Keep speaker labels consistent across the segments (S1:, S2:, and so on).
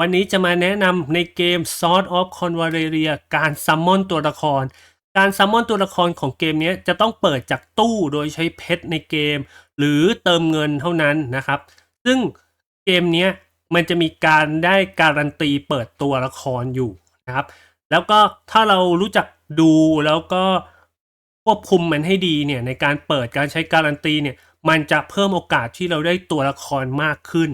S1: วันนี้จะมาแนะนำในเกม Sword of Convaleria การซัมมอนตัวละคร การซัมมอนตัวละครของเกมนี้จะต้องเปิดจากตู้โดยใช้เพชรในเกม หรือเติมเงินเท่านั้นนะครับ ซึ่งเกมนี้มันจะมีการได้การันตีเปิดตัวละครอยู่นะครับ แล้วก็ถ้าเรารู้จักดูแล้วก็ควบคุมมันให้ดีเนี่ยในการเปิดการใช้การันตีเนี่ยมันจะเพิ่มโอกาสที่เราได้ตัวละครมากขึ้น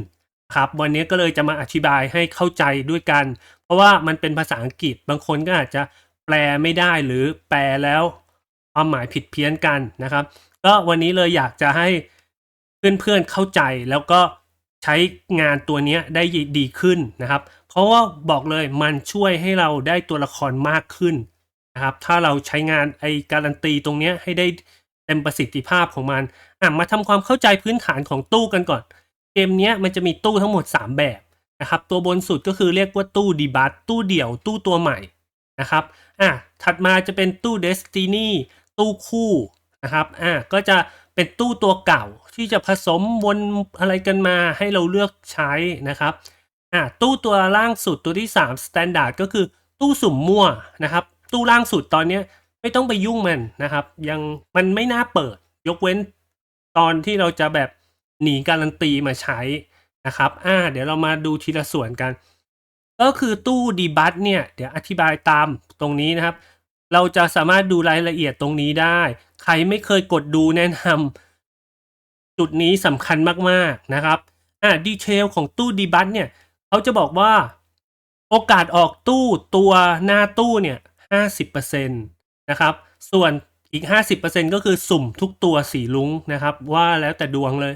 S1: ครับ วันนี้ก็เลยจะมาอธิบายให้เข้าใจด้วยกัน เพราะว่ามันเป็นภาษาอังกฤษ บางคนก็อาจจะแปลไม่ได้หรือแปลแล้วความหมายผิดเพี้ยนกันนะครับ ก็วันนี้เลยอยากจะให้เพื่อนๆเข้าใจแล้วก็ใช้งานตัวนี้ได้ดีขึ้นนะครับ เพราะว่าบอกเลยมันช่วยให้เราได้ตัวละครมากขึ้นนะครับ ถ้าเราใช้งานไอ้การันตีตรงนี้ให้ได้เต็มประสิทธิภาพของมันอะมาทำความเข้าใจพื้นฐานของตู้กันก่อน เกมนี้มันจะมีตู้ทั้งหมด 3 แบบนะครับ ตัวบนสุดก็คือเรียกว่าตู้ดีบัตตู้เดี่ยวตู้ตัวใหม่นะครับอะถัดมาจะเป็นตู้เดสตินีตู้คู่นะครับอะก็จะเป็นตู้ตัวเก่าที่จะผสมวนอะไรกันมาให้เราเลือกใช้นะครับอะตู้ตัวล่างสุดตัวที่3 Standard ก็คือตู้สุ่มมั่วนะครับ ตู้ล่างสุดตอนนี้ไม่ต้องไปยุ่งมันนะครับ ยังมันไม่น่าเปิด ยกเว้นตอนที่เราจะแบบ หนีการันตีมาใช้นะครับ อ่า เดี๋ยวเรามาดูทีละส่วนกัน ก็คือตู้ดีบัตเนี่ย เดี๋ยวอธิบายตามตรงนี้นะครับ เราจะสามารถดูรายละเอียดตรงนี้ได้ ใครไม่เคยกดดูแนะนำจุดนี้สำคัญมากๆนะครับ อ่า ดีเทลของตู้ดีบัตเนี่ย เขาจะบอกว่า โอกาสออกตู้ตัวหน้าตู้เนี่ยห้าสิบเปอร์เซ็นต์นะครับ ส่วนอีก 50%ก็คือสุ่มทุกตัวสีลุ้งนะครับ ว่าแล้วแต่ดวงเลย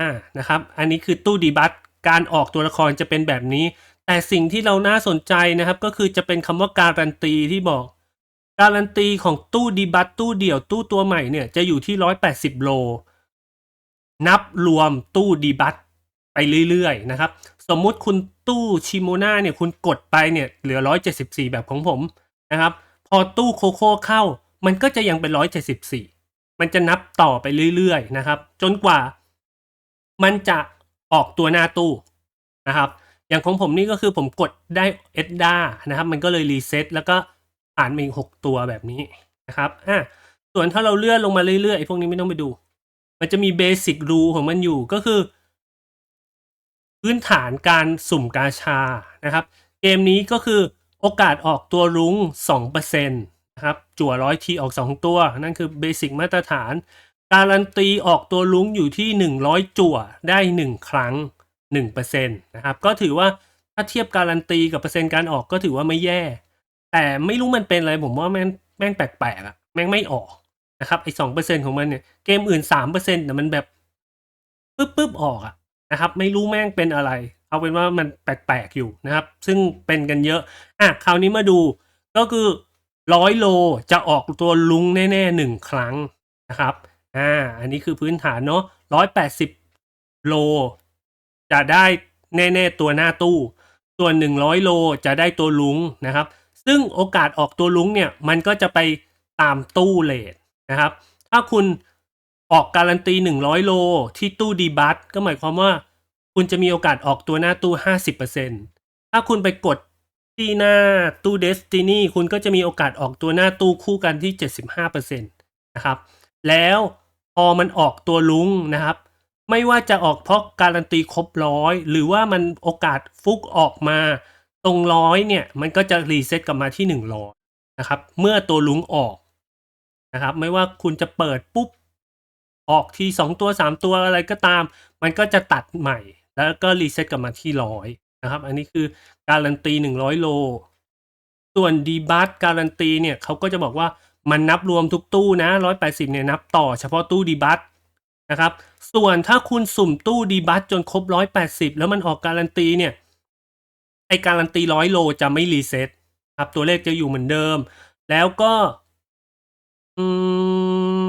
S1: อ่านะครับ อันนี้คือตู้ดีบัตการออกตัวละครจะเป็นแบบนี้ แต่สิ่งที่เราน่าสนใจนะครับ ก็คือจะเป็นคำว่าการันตีที่บอก การันตีของตู้ดีบัตตู้เดี่ยวตู้ตัวใหม่เนี่ยจะอยู่ที่ 180 โล นับรวมตู้ดีบัตไปเรื่อยๆนะครับ สมมุติคุณตู้ชิโมนาเนี่ยคุณกดไปเนี่ยเหลือ 174 แบบของผมนะครับ พอตู้โคโค่เข้า มันก็จะยังเป็นร้อยเจ็ดสิบสี่มันจะนับต่อไปเรื่อยๆนะครับ จนกว่า มันจะออกตัวหน้าตู้นะครับ อย่างของผมนี่ก็คือผมกดได้เอดดานะครับ มันก็เลยรีเซ็ตแล้วก็ผ่านมาอีกหกตัวแบบนี้นะครับอะส่วนถ้าเราเลื่อนลงมาเรื่อยๆไอ้พวกนี้ไม่ต้องไปดู มันจะมีเบสิกรูของมันอยู่ก็คือ พื้นฐานการสุ่มกาชานะครับ เกมนี้ก็คือโอกาสออกตัวรุ้ง2%นะครับจั่วร้อยทีออก 2 ตัว นั่นคือเบสิกมาตรฐาน การันตีออกตัวลุ้งอยู่ที่ 100 จั่วได้ 1 ครั้ง 1%นะครับก็ถือว่าถ้าเทียบการันตีกับเปอร์เซ็นต์การออกก็ถือว่าไม่แย่ แต่ไม่รู้มันเป็นอะไรผมว่าแม่งแม่งแปลกๆอะแม่งไม่ออกนะครับไอ้สองเปอร์เซ็นของมันเนี่ยเกมอื่นสามเปอร์เซ็นต์แต่มันแบบปึ๊บปึ๊บออกอะนะครับ ไม่รู้แม่งเป็นอะไร เอาเป็นว่ามันแปลกๆอยู่นะครับ ซึ่งเป็นกันเยอะอะคราวนี้มาดูก็คือร้อยโลจะออกตัวลุงแน่ๆหนึ่งครั้งนะครับ อ่า อันนี้คือพื้นฐานเนาะร้อยแปดสิบโล จะได้แน่ๆตัวหน้าตู้ ส่วนหนึ่งร้อยโลจะได้ตัวลุงนะครับ ซึ่งโอกาสออกตัวลุงเนี่ย มันก็จะไปตามตู้เลทนะครับ ถ้าคุณออกการันตีหนึ่งร้อยโลที่ตู้ดีบัตก็หมายความว่า คุณจะมีโอกาสออกตัวหน้าตู้ห้าสิบเปอร์เซ็นถ้าคุณไปกดที่หน้าตู้เดสตินีคุณก็จะมีโอกาสออกตัวหน้าตู้คู่กันที่75%นะครับ แล้ว พอมันออกตัวลุงนะครับ ไม่ว่าจะออกเพราะการันตีครบร้อย หรือว่ามันโอกาสฟุกออกมาตรงร้อยเนี่ย มันก็จะรีเซ็ตกลับมาที่ 100 นะครับ เมื่อตัวลุงออกนะครับ ไม่ว่าคุณจะเปิดปุ๊บ ออกทีสองตัวสามตัวอะไรก็ตาม มันก็จะตัดใหม่ แล้วก็รีเซ็ตกลับมาที่ร้อยนะครับ อันนี้คือการันตี 100 โล ส่วนดีบัตการันตีเนี่ยเขาก็จะบอกว่า มันนับรวมทุกตู้นะ 180 เนี่ยนับต่อเฉพาะตู้ดีบัตนะครับ ส่วนถ้าคุณสุ่มตู้ดีบัตจนครบ 180 แล้วมันออกการันตีเนี่ย ไอการันตี100โลจะไม่รีเซ็ตครับ ตัวเลขจะอยู่เหมือนเดิม แล้วก็ อื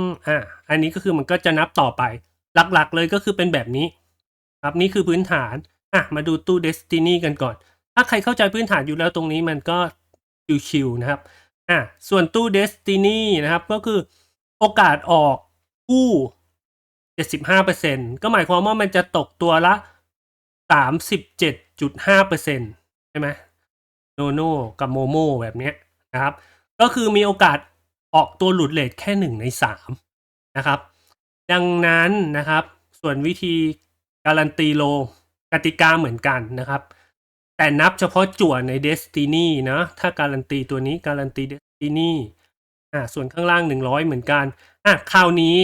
S1: ม อะ อันนี้ก็คือมันก็จะนับต่อไป หลักๆเลยก็คือเป็นแบบนี้ ครับ นี่คือพื้นฐาน อะ มาดูตู้ Destiny กันก่อน ถ้าใครเข้าใจพื้นฐานอยู่แล้วตรงนี้มันก็ชิวๆนะครับ อะส่วนตู้ Destiny นะครับ ก็คือโอกาสออกกู้ 75%ก็หมายความว่ามันจะตกตัวละ7.5%ใช่ไหมโนโน่กับโมโมแบบเนี้ยนะครับ ก็คือมีโอกาสออกตัวหลุดเลทแค่หนึ่งในสามนะครับ ดังนั้นนะครับ ส่วนวิธีการันตีโลกติกาเหมือนกันนะครับ แต่นับเฉพาะจั่วใน Destiny นะ ถ้าการันตีตัวนี้การันตี Destiny อ่าส่วนข้างล่าง 100 เหมือนกันอะคราวนี้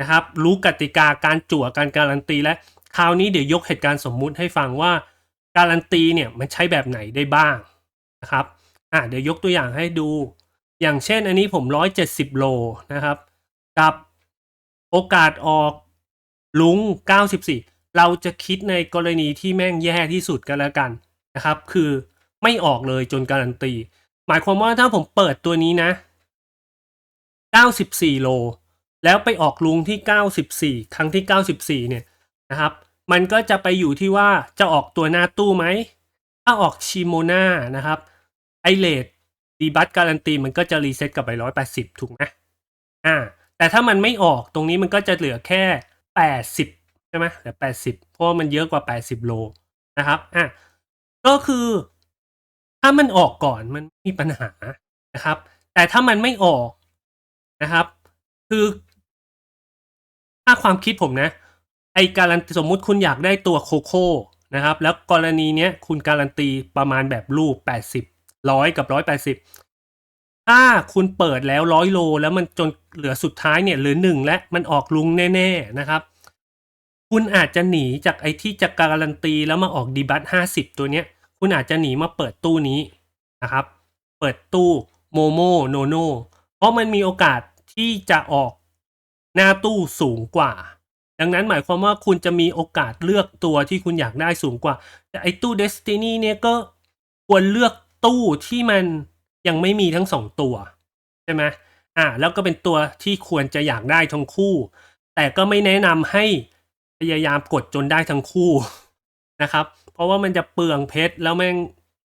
S1: นะครับ รู้กติกาการจั่วการการันตีและคราวนี้เดี๋ยวยกเหตุการณ์สมมุติให้ฟังว่า การันตีเนี่ยมันใช้แบบไหนได้บ้างนะครับอะเดี๋ยวยกตัวอย่างให้ดู อย่างเช่นอันนี้ผม 170 โลนะครับ กับโอกาสออกลุง94 เราจะคิดในกรณีที่แม่งแย่ที่สุดกันแล้วกันนะครับ คือไม่ออกเลยจนการันตี หมายความว่าถ้าผมเปิดตัวนี้นะ 94 โล แล้วไปออกลุงที่ 94 ครั้งที่ 94 เนี่ยนะครับ มันก็จะไปอยู่ที่ว่าจะออกตัวหน้าตู้ไหม ถ้าออกชิโมนานะครับ ไอเลดดีบัตการันตีมันก็จะรีเซ็ตกลับไป 180 ถูกไหมอ่า แต่ถ้ามันไม่ออกตรงนี้มันก็จะเหลือแค่ 80 ช่ไหมเหลือ80เพราะว่ามันเยอะกว่า80โลนะครับอะก็คือถ้ามันออกก่อนมันมีปัญหานะครับ แต่ถ้ามันไม่ออกนะครับ คือถ้าความคิดผมนะ ไอการันตีสมมุติคุณอยากได้ตัวโคโค่นะครับ แล้วกรณีเนี้ยคุณการันตีประมาณแบบรูป80ร้อยกับ180ถ้าคุณเปิดแล้วร้อยโล แล้วมันจนเหลือสุดท้ายเนี่ยเหลือหนึ่งและมันออกลุงแน่ ๆนะครับ คุณอาจจะหนีจากไอที่จะการันตีแล้วมาออกดีบัตห้าสิบตัวเนี้ย คุณอาจจะหนีมาเปิดตู้นี้นะครับ เปิดตู้โมโมโนโนเพราะมันมีโอกาสที่จะออกหน้าตู้สูงกว่า ดังนั้นหมายความว่าคุณจะมีโอกาสเลือกตัวที่คุณอยากได้สูงกว่า แต่ไอตู้ Destiny เนี่ยก็ควรเลือกตู้ที่มันยังไม่มีทั้งสองตัว ใช่ไหมอ่า แล้วก็เป็นตัวที่ควรจะอยากได้ทั้งคู่ แต่ก็ไม่แนะนำให้ ยายามกดจนได้ทั้งคู่นะครับ เพราะว่ามันจะเปลืองเพชรแล้วแม่ง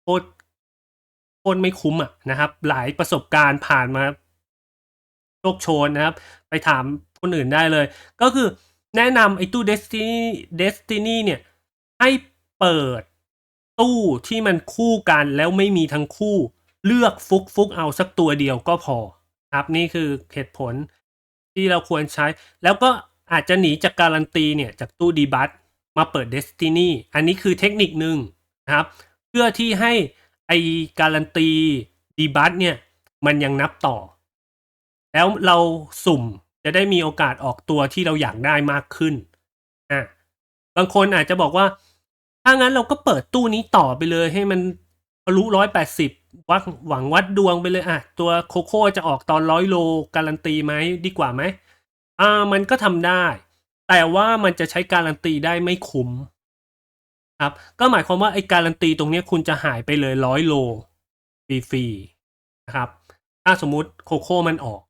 S1: โคตรโคตรไม่คุ้มอะนะครับ หลายประสบการณ์ผ่านมาโชคโชนนะครับ ไปถามคนอื่นได้เลย ก็คือแนะนำไอ้ตู้ Destiny Destiny เนี่ย ให้เปิดตู้ที่มันคู่กันแล้วไม่มีทั้งคู่ เลือกฟุกฟุกเอาสักตัวเดียวก็พอครับนี่คือเหตุผลที่เราควรใช้ แล้วก็ อาจจะหนีจากการันตีเนี่ยจากตู้ดีบัตมาเปิด Destiny อันนี้คือเทคนิคหนึ่งนะครับ เพื่อที่ให้ไอการันตีดีบัตเนี่ยมันยังนับต่อ แล้วเราสุ่มจะได้มีโอกาสออกตัวที่เราอยากได้มากขึ้นอะบางคนอาจจะบอกว่า ถ้างั้นเราก็เปิดตู้นี้ต่อไปเลย ให้มันทะลุร้อยแปดสิบวัดหวังวัดดวงไปเลยอะ ตัวโคโค่จะออกตอนร้อยโลการันตีไหมดีกว่าไหม อ่ามันก็ทำได้ แต่ว่ามันจะใช้การันตีได้ไม่คุ้มครับก็หมายความว่าไอ้การันตีตรงนี้คุณจะหายไปเลยร้อยโลฟรีๆนะครับ ถ้าสมมุติโคโค่มันออก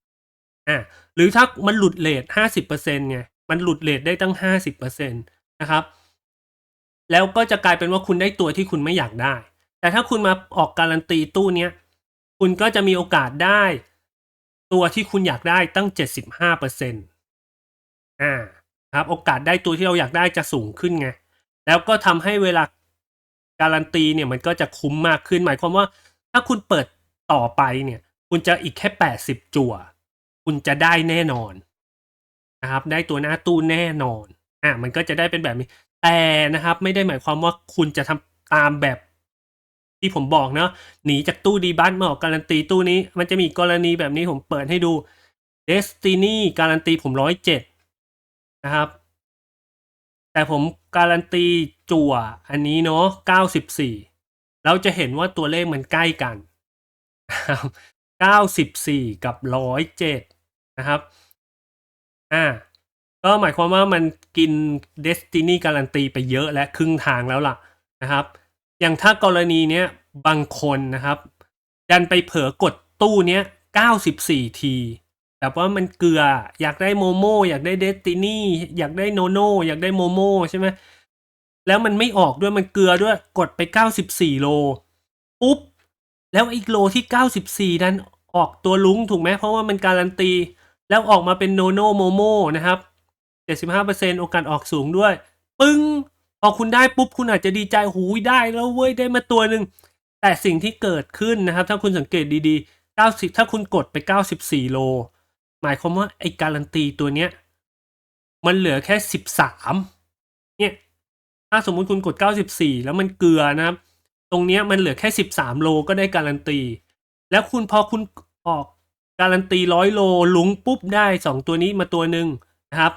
S1: อะหรือถ้ามันหลุดเลทห้าสิบเปอร์เซ็นต์ไงมันหลุดเลทได้ตั้งห้าสิบเปอร์เซ็นตนะครับ แล้วก็จะกลายเป็นว่าคุณได้ตัวที่คุณไม่อยากได้ แต่ถ้าคุณมาออกการันตีตู้เนี้ยคุณก็จะมีโอกาสได้ ตัวที่คุณอยากได้ตั้งเจ็ดสิบห้าเปอร์เซ็นต์ อ่าครับโอกาสได้ตัวที่เราอยากได้จะสูงขึ้นไง แล้วก็ทำให้เวลาการันตีเนี่ยมันก็จะคุ้มมากขึ้นหมายความว่า ถ้าคุณเปิดต่อไปเนี่ย คุณจะอีกแค่แปดสิบจั่ว คุณจะได้แน่นอนนะครับ ได้ตัวหน้าตู้แน่นอนอะมันก็จะได้เป็นแบบนี้ แต่นะครับ ไม่ได้หมายความว่าคุณจะทำตามแบบที่ผมบอกเนาะหนีจากตู้ดีบัตมาออกการันตีตู้นี้ มันจะมีกรณีแบบนี้ผมเปิดให้ดู Destiny การันตีผมร้อยเจ็ด นะครับ แต่ผมการันตีจั่วอันนี้เนาะเก้าสิบสี่เราจะเห็นว่าตัวเลขมันใกล้กันเก้าสิบสี่กับร้อยเจ็ดนะครับ อ่า ก็หมายความว่ามันกิน Destiny การันตีไปเยอะและครึ่งทางแล้วล่ะนะครับ อย่างถ้ากรณีเนี้ยบางคนนะครับ ดันไปเผลอกดตู้เนี้ย94 ที แบบว่ามันเกลืออยากได้โมโมอยากได้เดสตินีอยากได้โนโนอยากได้โมโมใช่ไหมแล้วมันไม่ออกด้วยมันเกลือด้วยกดไป 94 โลปุ๊บ แล้วอีกโลที่ 94 นั้นออกตัวลุงถูกไหมเพราะว่ามันการันตี แล้วออกมาเป็นโนโนโมโมนะครับ 75%โอกาสออกสูงด้วย ปึ้งพอคุณได้ปุ๊บคุณอาจจะดีใจหูยได้แล้วเว้ยได้มาตัวหนึ่งแต่สิ่งที่เกิดขึ้นนะครับ ถ้าคุณสังเกตดีๆ 90 ถ้าคุณกดไป 94 โล หมายความว่าไอ้การันตีตัวเนี้ย มันเหลือแค่13เนี่ยถ้าสมมุติคุณกด94แล้วมันเกลือนะครับ ตรงเนี้ยมันเหลือแค่13โลก็ได้การันตี แล้วคุณพอคุณออกการันตีร้อยโลลุงปุ๊บได้สองตัวนี้มาตัวหนึ่งนะครับ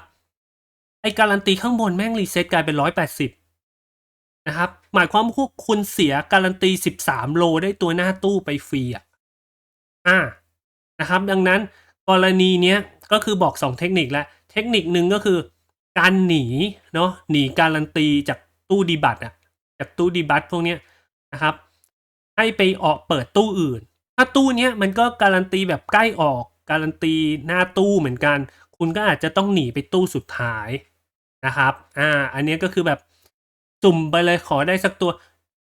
S1: ไอ้การันตีข้างบนแม่งรีเซ็ตกลายเป็นร้อยแปดสิบนะครับ หมายความว่าพวกคุณเสียการันตีสิบสามโลได้ตัวหน้าตู้ไปฟรีอะอ่านะครับ ดังนั้น กรณีเนี้ยก็คือบอกสองเทคนิคแล้วเทคนิคหนึ่งก็คือการหนีเนาะหนีการันตีจากตู้ดีบัตอะจากตู้ดีบัตพวกเนี้ยนะครับ ให้ไปออกเปิดตู้อื่น ถ้าตู้เนี้ยมันก็การันตีแบบใกล้ออก การันตีหน้าตู้เหมือนกัน คุณก็อาจจะต้องหนีไปตู้สุดท้ายนะครับอ่าอันนี้ก็คือแบบจุ่มไปเลยขอได้สักตัว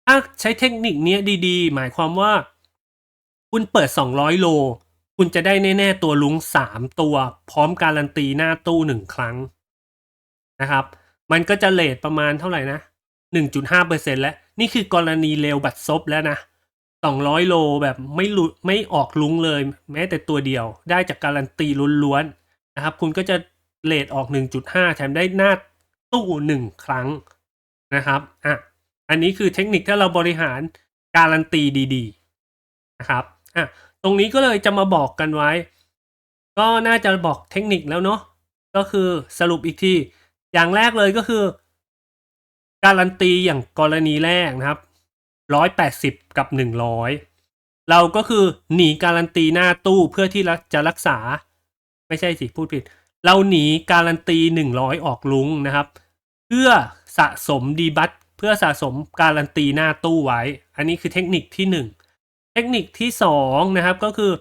S1: ถ้าใช้เทคนิคนี้ดีๆ หมายความว่า คุณเปิด 200 โล คุณจะได้แน่ ๆ ตัวลุง3ตัว พร้อมการันตีหน้าตู้1ครั้งนะครับ มันก็จะเลทประมาณเท่าไหร่นะ1.5%แล้ว นี่คือกรณีเลวบัตรซบแล้วนะ200โลแบบไม่หลุดไม่ออกลุงเลย แม้แต่ตัวเดียวได้จากการันตีล้วนๆนะครับ คุณก็จะเลทออก 1.5 แถมได้หน้าตู้หนึ่งครั้งนะครับอะอันนี้คือเทคนิคถ้าเราบริหารการันตีดี ๆ นะครับอะ ตรงนี้ก็เลยจะมาบอกกันไว้ ก็น่าจะบอกเทคนิคแล้วเนาะก็คือสรุปอีกที อย่างแรกเลยก็คือ การันตีอย่างกรณีแรกนะครับร้อยแปดสิบกับหนึ่งร้อยเราก็คือหนีการันตีหน้าตู้เพื่อที่จะรักษา ไม่ใช่สิพูดผิด เราหนีการันตีหนึ่งร้อยออกลุงนะครับ เพื่อสะสมดีบัตเพื่อสะสมการันตีหน้าตู้ไว้ อันนี้คือเทคนิคที่หนึ่ง เทคนิคที่สองนะครับก็คือ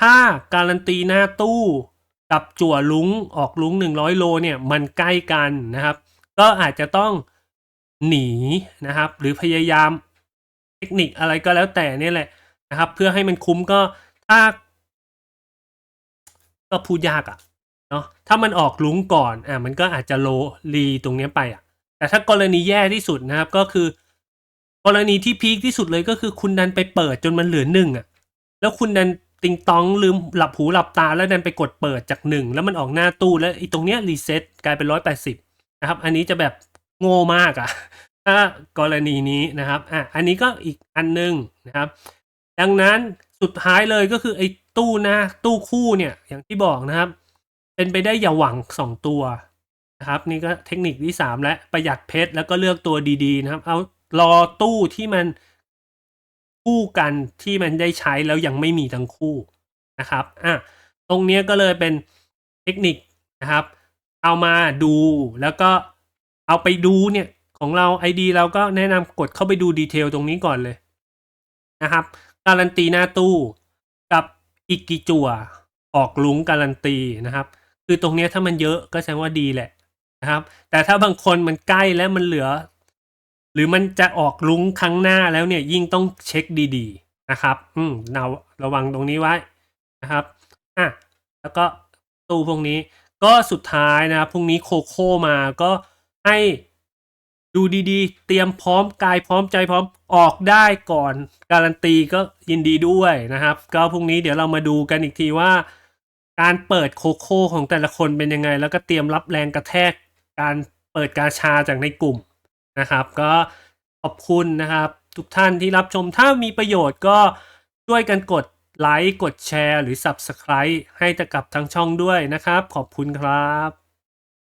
S1: ถ้าการันตีหน้าตู้กับจั่วลุงออกลุงหนึ่งร้อยโลเนี่ยมันใกล้กันนะครับ ก็อาจจะต้องหนีนะครับ หรือพยายามเทคนิคอะไรก็แล้วแต่เนี่ยแหละนะครับ เพื่อให้มันคุ้มก็ถ้า ก็พูดยากอะ่ะเนาะถ้ามันออกลุงก่อนอะมันก็อาจจะโลรีตรงเนี้ยไปอะแต่ถ้ากรณีแย่ที่สุดนะครับก็คือ กรณีที่พีคที่สุดเลยก็คือคุณดันไปเปิดจนมันเหลือหนึ่งอะ แล้วคุณดันติงตองลืมหลับหูหลับตาแล้วดันไปกดเปิดจากหนึ่งแล้วมันออกหน้าตู้แล้วไอ้ตรงเนี้ยรีเซ็ตกลายเป็นร้อยแปดสิบนะครับ อันนี้จะแบบโง่มากอะถ้ากรณีนี้นะครับอะอันนี้ก็อีกอันหนึงนะครับ ดังนั้นสุดท้ายเลยก็คือไอ้ตู้น้าตู้คู่เนี่ยอย่างที่บอกนะครับ เป็นไปได้อย่าหวังสองตัวนะครับ นี่ก็เทคนิคที่สามและประหยัดเพชรแล้วก็เลือกตัวดีๆนะครับ เอา รอตู้ที่มันคู่กันที่มันได้ใช้แล้วยังไม่มีทั้งคู่นะครับอะตรงเนี้ยก็เลยเป็นเทคนิคนะครับ เอามาดูแล้วก็เอาไปดูเนี่ยของเรา ID เราก็แนะนำกดเข้าไปดูดีเทลตรงนี้ก่อนเลยนะครับ การันตีหน้าตู้กับอีกกิจัวออกลุงการันตีนะครับ คือตรงเนี้ยถ้ามันเยอะก็แสดงว่าดีแหละนะครับ แต่ถ้าบางคนมันใกล้แล้วมันเหลือ รือมันจะออกลุ้งครั้งหน้าแล้วเนี่ยยิ่งต้องเช็คดีๆนะครับ อืมเราระวังตรงนี้ไว้นะครับอะแล้วก็ตู้พวกนี้ก็สุดท้ายนะพรุ่งนี้โคโค่มาก็ให้ดูดีๆ เตรียมพร้อมกายพร้อมใจพร้อมออกได้ก่อนการันตีก็ยินดีด้วยนะครับ ก็พรุ่งนี้เดี๋ยวเรามาดูกันอีกทีว่า การเปิดโคโค่ของแต่ละคนเป็นยังไง แล้วก็เตรียมรับแรงกระแทกการเปิดกาชาจากในกลุ่ม นะครับ ก็ขอบคุณนะครับ ทุกท่านที่รับชมถ้ามีประโยชน์ก็ช่วยกันกดไลค์กดแชร์ หรือ Subscribe ให้กับทั้งช่องด้วยนะครับ ขอบคุณครับ